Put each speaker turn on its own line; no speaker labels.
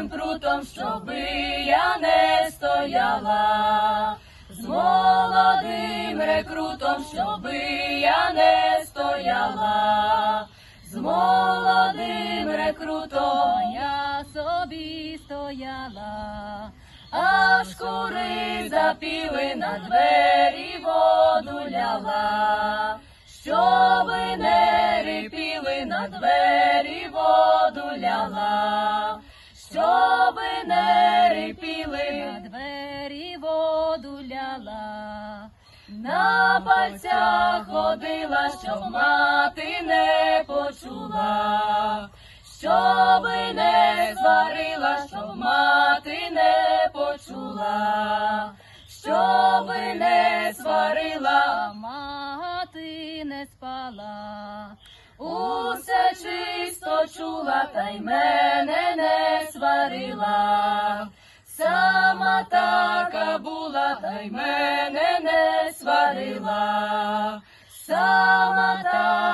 рекрутом, щоби я не стояла. З молодим рекрутом, щоби я не стояла. З молодим рекрутом я собі стояла. Аж кури запіли на двері воду ляла, щоби не рипіли на двері воду ляла, не на двері воду ляла. На пальцях ходила, щоб мати не почула, щоби не сварила, щоб мати не почула, щоби не сварила, мати не спала. Усе чисто чула, та й мене не сварила. Та й мене не сварила. Сама така